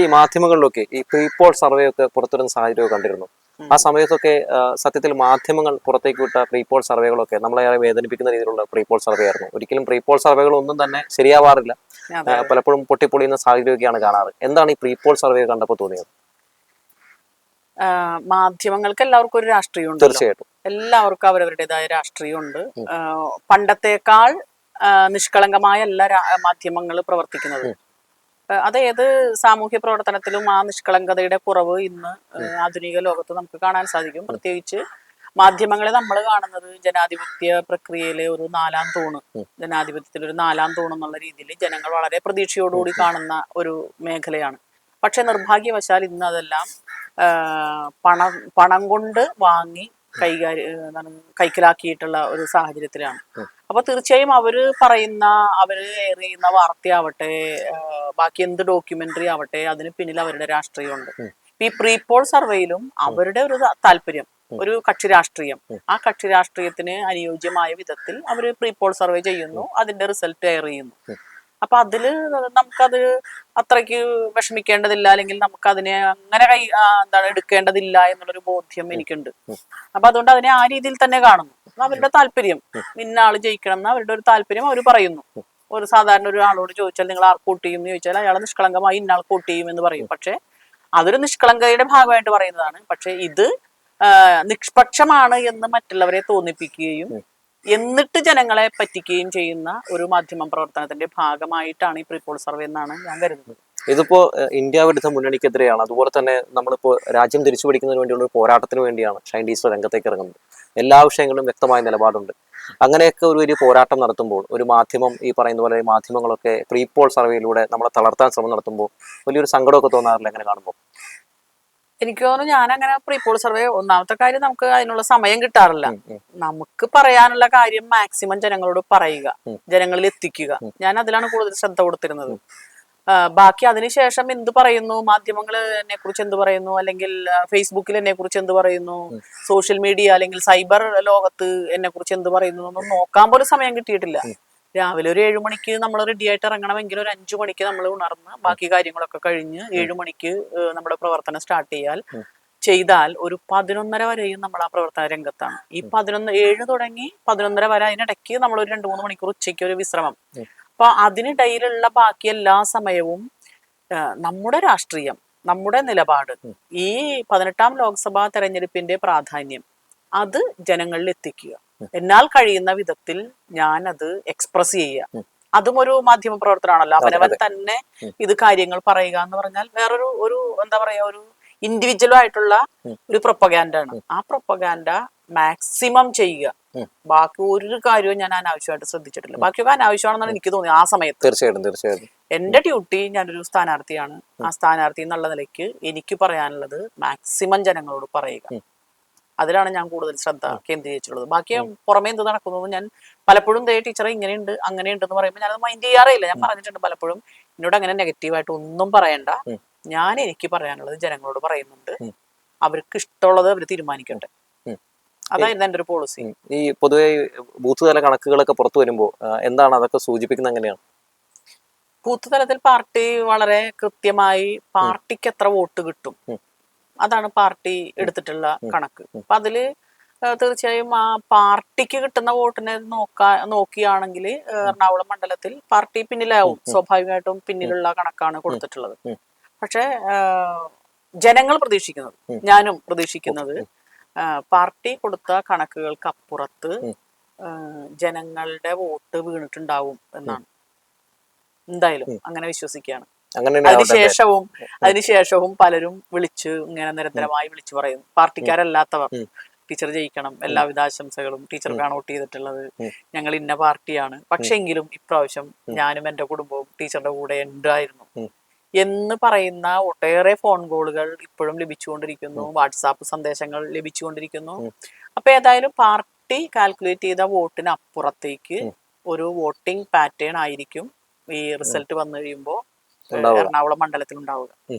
ഈ മാധ്യമങ്ങളിലൊക്കെ ഈ pre-poll survey ഒക്കെ പുറത്തുവരുന്ന സാഹചര്യമൊക്കെ കണ്ടിരുന്നു. ആ സമയത്തൊക്കെ സത്യത്തിൽ മാധ്യമങ്ങൾ പുറത്തേക്ക് വിട്ട പ്രീപോൾ സർവേകളൊക്കെ നമ്മളെ ഏറെ വേദനിപ്പിക്കുന്ന രീതിയിലുള്ള പ്രീപോൾ സർവേ ആയിരുന്നു. ഒരിക്കലും പ്രീപോൾ സർവേകൾ ഒന്നും തന്നെ ശരിയാവാറില്ല. പലപ്പോഴും പൊട്ടിപ്പൊളിയുന്ന സാഹചര്യമൊക്കെയാണ് കാണാറ്. എന്താണ് ഈ പ്രീപോൾ സർവേ കണ്ടപ്പോൾ തോന്നിയത്? മാധ്യമങ്ങൾക്ക് എല്ലാവർക്കും ഒരു രാഷ്ട്രീയം ഉണ്ട് തീർച്ചയായിട്ടും. എല്ലാവർക്കും അവരവരുടേതായ രാഷ്ട്രീയമുണ്ട് ഉണ്ട്. പണ്ടത്തേക്കാൾ നിഷ്കളങ്കമായ എല്ലാ മാധ്യമങ്ങൾ പ്രവർത്തിക്കുന്നത്. അത് ഏത് സാമൂഹ്യ പ്രവർത്തനത്തിലും ആ നിഷ്കളങ്കതയുടെ കുറവ് ഇന്ന് ആധുനിക ലോകത്ത് നമുക്ക് കാണാൻ സാധിക്കും. പ്രത്യേകിച്ച് മാധ്യമങ്ങളെ നമ്മൾ കാണുന്നത് ജനാധിപത്യ പ്രക്രിയയിലെ ഒരു നാലാം തൂണ്. ജനാധിപത്യത്തിൽ ഒരു നാലാം തൂണ് എന്നുള്ള രീതിയിൽ ജനങ്ങൾ വളരെ പ്രതീക്ഷയോടുകൂടി കാണുന്ന ഒരു മേഖലയാണ്. പക്ഷെ നിർഭാഗ്യവശാൽ ഇന്ന് അതെല്ലാം പണം പണം കൊണ്ട് വാങ്ങി കൈകാര്യം എന്താണ് കൈക്കലാക്കിയിട്ടുള്ള ഒരു സാഹചര്യത്തിലാണ്. അപ്പൊ തീർച്ചയായും അവർ പറയുന്ന അവർ എറിയുന്ന ചെയ്യുന്ന വാർത്തയാവട്ടെ ബാക്കി എന്ത് ഡോക്യുമെന്ററി ആവട്ടെ അതിന് പിന്നിൽ അവരുടെ രാഷ്ട്രീയമുണ്ട്. ഈ പ്രീപോൾ സർവേയിലും അവരുടെ ഒരു താല്പര്യം ഒരു കക്ഷി രാഷ്ട്രീയം. ആ കക്ഷി രാഷ്ട്രീയത്തിന് അനുയോജ്യമായ വിധത്തിൽ അവർ പ്രീപോൾ സർവേ ചെയ്യുന്നു അതിന്റെ റിസൾട്ട് എയർ ചെയ്യുന്നു. അപ്പൊ അതിൽ നമുക്കത് അത്രയ്ക്ക് വിഷമിക്കേണ്ടതില്ല അല്ലെങ്കിൽ നമുക്ക് അതിനെ അങ്ങനെ കൈ എന്താണ് എടുക്കേണ്ടതില്ല എന്നുള്ളൊരു ബോധ്യം എനിക്കുണ്ട്. അപ്പൊ അതുകൊണ്ട് അതിനെ ആ രീതിയിൽ തന്നെ കാണുന്നു. അവരുടെ താല്പര്യം ഇന്ന ആൾ ജയിക്കണം എന്ന് അവരുടെ ഒരു താല്പര്യം അവർ പറയുന്നു. ഒരു സാധാരണ ഒരു ആളോട് ചോദിച്ചാൽ നിങ്ങൾ ആർക്ക് വോട്ട് ചെയ്യും എന്ന് ചോദിച്ചാൽ അയാൾ നിഷ്കളങ്കമായി ഇന്നാൾ ആൾക്ക് വോട്ട് ചെയ്യും എന്ന് പറയും. പക്ഷെ അതൊരു നിഷ്കളങ്കതയുടെ ഭാഗമായിട്ട് പറയുന്നതാണ്. പക്ഷെ ഇത് നിഷ്പക്ഷമാണ് എന്ന് മറ്റുള്ളവരെ തോന്നിപ്പിക്കുകയും എന്നിട്ട് ജനങ്ങളെ പറ്റിക്കുകയും ചെയ്യുന്ന ഒരു മാധ്യമ പ്രവർത്തനത്തിന്റെ ഭാഗമായിട്ടാണ് ഈ പ്രീപോൾ സർവേ എന്നാണ് ഞാൻ കരുതുന്നത്. ഇതിപ്പോ ഇന്ത്യ വിരുദ്ധ മുന്നണിക്കെതിരെയാണ്. അതുപോലെ തന്നെ നമ്മളിപ്പോ രാജ്യം തിരിച്ചു പിടിക്കുന്നതിന് വേണ്ടിയുള്ള ഒരു പോരാട്ടത്തിന് വേണ്ടിയാണ് ഷൈൻ ടീച്ചർ രംഗത്തേക്ക് ഇറങ്ങുന്നത്. എല്ലാ വിഷയങ്ങളിലും വ്യക്തമായ നിലപാടുണ്ട്. അങ്ങനെയൊക്കെ ഒരു വലിയ പോരാട്ടം നടത്തുമ്പോൾ ഒരു മാധ്യമം ഈ പറയുന്ന പോലെ മാധ്യമങ്ങളൊക്കെ പ്രീപോൾ സർവേയിലൂടെ നമ്മളെ തളർത്താൻ ശ്രമം നടത്തുമ്പോൾ വലിയൊരു സങ്കടമൊക്കെ തോന്നാറില്ല എങ്ങനെ കാണുമ്പോൾ? എനിക്ക് തോന്നുന്നു ഞാൻ അങ്ങനെ പ്രീപോൾ സർവേ ഒന്നാമത്തെ കാര്യം നമുക്ക് അതിനുള്ള സമയം കിട്ടാറില്ല. നമുക്ക് പറയാനുള്ള കാര്യം മാക്സിമം ജനങ്ങളോട് പറയുക. ജനങ്ങളിൽ എത്തിക്കുക. ഞാൻ അതിലാണ് കൂടുതൽ ശ്രദ്ധ കൊടുത്തിരുന്നത്. ബാക്കി അതിനുശേഷം എന്ത് പറയുന്നു? മാധ്യമങ്ങൾ എന്നെ കുറിച്ച് എന്ത് പറയുന്നു? അല്ലെങ്കിൽ ഫേസ്ബുക്കിൽ എന്നെ കുറിച്ച് എന്ത് പറയുന്നു? സോഷ്യൽ മീഡിയ അല്ലെങ്കിൽ സൈബർ ലോകത്ത് എന്നെ കുറിച്ച് എന്ത് പറയുന്നു? എന്നൊന്നും നോക്കാൻ പോലും സമയം കിട്ടിയിട്ടില്ല. രാവിലെ ഒരു ഏഴു മണിക്ക് നമ്മൾ റെഡി ആയിട്ട് ഇറങ്ങണമെങ്കിൽ ഒരു അഞ്ചു മണിക്ക് നമ്മൾ ഉണർന്ന് ബാക്കി കാര്യങ്ങളൊക്കെ കഴിഞ്ഞ് ഏഴു മണിക്ക് നമ്മുടെ പ്രവർത്തനം സ്റ്റാർട്ട് ചെയ്യാൽ ചെയ്താൽ ഒരു പതിനൊന്നര വരെയും നമ്മൾ ആ പ്രവർത്തന രംഗത്താണ്. ഈ പതിനൊന്ന് ഏഴ് തുടങ്ങി പതിനൊന്നര വരെ അതിനിടയ്ക്ക് നമ്മൾ ഒരു രണ്ട് മൂന്ന് മണിക്കൂർ ഉച്ചയ്ക്ക് ഒരു വിശ്രമം. അപ്പൊ അതിനിടയിലുള്ള ബാക്കി എല്ലാ സമയവും നമ്മുടെ രാഷ്ട്രീയം നമ്മുടെ നിലപാട് ഈ പതിനെട്ടാം ലോക്സഭാ തെരഞ്ഞെടുപ്പിന്റെ പ്രാധാന്യം അത് ജനങ്ങളിൽ എത്തിക്കുക. എന്നാൽ കഴിയുന്ന വിധത്തിൽ ഞാൻ അത് എക്സ്പ്രസ് ചെയ്യുക അതും ഒരു മാധ്യമ പ്രവർത്തനമാണല്ലോ അവനവൻ തന്നെ ഇത് കാര്യങ്ങൾ പറയുക എന്ന് പറഞ്ഞാൽ വേറൊരു ഒരു എന്താ പറയാ ഒരു ഇൻഡിവിജ്വൽ ആയിട്ടുള്ള ഒരു പ്രൊപ്പഗാൻഡ ആണ്. ആ പ്രൊപ്പഗാൻഡ മാക്സിമം ചെയ്യുക. ബാക്കി ഒരു കാര്യവും ഞാൻ അനാവശ്യമായിട്ട് ശ്രദ്ധിച്ചിട്ടില്ല. ബാക്കിയൊക്കെ അനാവശ്യമാണെന്നാണ് എനിക്ക് തോന്നി ആ സമയത്ത്. തീർച്ചയായിട്ടും തീർച്ചയായിട്ടും. എന്റെ ഡ്യൂട്ടി ഞാനൊരു സ്ഥാനാർത്ഥിയാണ്. ആ സ്ഥാനാർത്ഥി എന്നുള്ള നിലയ്ക്ക് എനിക്ക് പറയാനുള്ളത് മാക്സിമം ജനങ്ങളോട് പറയുക. അതിലാണ് ഞാൻ കൂടുതൽ ശ്രദ്ധ കേന്ദ്രീകരിച്ചിട്ടുള്ളത്. ബാക്കി പുറമേ എന്ത് നടക്കുന്നത് ഞാൻ പലപ്പോഴും ദേ ടീച്ചറെ ഇങ്ങനെയുണ്ട് അങ്ങനെയുണ്ട് എന്ന് പറയുമ്പോൾ ഞാനത് മൈൻഡ് ചെയ്യാറേയില്ല. ഞാൻ പറഞ്ഞിട്ടുണ്ട് പലപ്പോഴും എന്നോട് അങ്ങനെ നെഗറ്റീവായിട്ട് ഒന്നും പറയണ്ട. ഞാൻ എനിക്ക് പറയാനുള്ളത് ജനങ്ങളോട് പറയുന്നുണ്ട്. അവർക്ക് ഇഷ്ടമുള്ളത് അവർ തീരുമാനിക്കട്ടെ. അതായിരുന്നു എന്റെ ഒരു പോളിസി ഈ പൊതുവെ ബൂത്ത് തല കണക്കുകളൊക്കെ പുറത്തു വരുമ്പോൾ എന്താണ് അതൊക്കെ സൂചിപ്പിക്കുന്നത് എങ്ങനെയാണ്? ബൂത്ത് തലത്തിൽ പാർട്ടി വളരെ കൃത്യമായി പാർട്ടിക്ക് എത്ര വോട്ട് കിട്ടും. അതാണ് പാർട്ടി എടുത്തിട്ടുള്ള കണക്ക്. അപ്പൊ അതിൽ തീർച്ചയായും ആ പാർട്ടിക്ക് കിട്ടുന്ന വോട്ടിനെ നോക്കാ നോക്കിയാണെങ്കിൽ എറണാകുളം മണ്ഡലത്തിൽ പാർട്ടി പിന്നിലാവും. സ്വാഭാവികമായിട്ടും പിന്നിലുള്ള കണക്കാണ് കൊടുത്തിട്ടുള്ളത്. പക്ഷെ ജനങ്ങൾ പ്രതീക്ഷിക്കുന്നത് ഞാനും പ്രതീക്ഷിക്കുന്നത് പാർട്ടി കൊടുത്ത കണക്കുകൾക്ക് അപ്പുറത്ത് ജനങ്ങളുടെ വോട്ട് വീണിട്ടുണ്ടാവും എന്നാണ്. എന്തായാലും അങ്ങനെ വിശ്വസിക്കുകയാണ്. അതിനുശേഷവും അതിനുശേഷവും പലരും വിളിച്ച് ഇങ്ങനെ നിരന്തരമായി വിളിച്ചു പറയും. പാർട്ടിക്കാരല്ലാത്തവർ ടീച്ചർ ജയിക്കണം എല്ലാവിധ ആശംസകളും ടീച്ചർക്കാണ് വോട്ട് ചെയ്തിട്ടുള്ളത് ഞങ്ങൾ ഇന്ന പാർട്ടിയാണ്. പക്ഷെങ്കിലും ഇപ്രാവശ്യം ഞാനും എന്റെ കുടുംബവും ടീച്ചറുടെ കൂടെ ഉണ്ടായിരുന്നു. എന്ന് പറയുന്ന ഒട്ടേറെ ഫോൺ കോളുകൾ ഇപ്പോഴും ലഭിച്ചുകൊണ്ടിരിക്കുന്നു. വാട്സാപ്പ് സന്ദേശങ്ങൾ ലഭിച്ചുകൊണ്ടിരിക്കുന്നു. അപ്പൊ ഏതായാലും പാർട്ടി കാൽക്കുലേറ്റ് ചെയ്ത വോട്ടിന് അപ്പുറത്തേക്ക് ഒരു വോട്ടിംഗ് പാറ്റേൺ ആയിരിക്കും ഈ റിസൾട്ട് വന്നു കഴിയുമ്പോൾ. എറണാകുളം മണ്ഡലത്തിൽ ഉണ്ടാവുക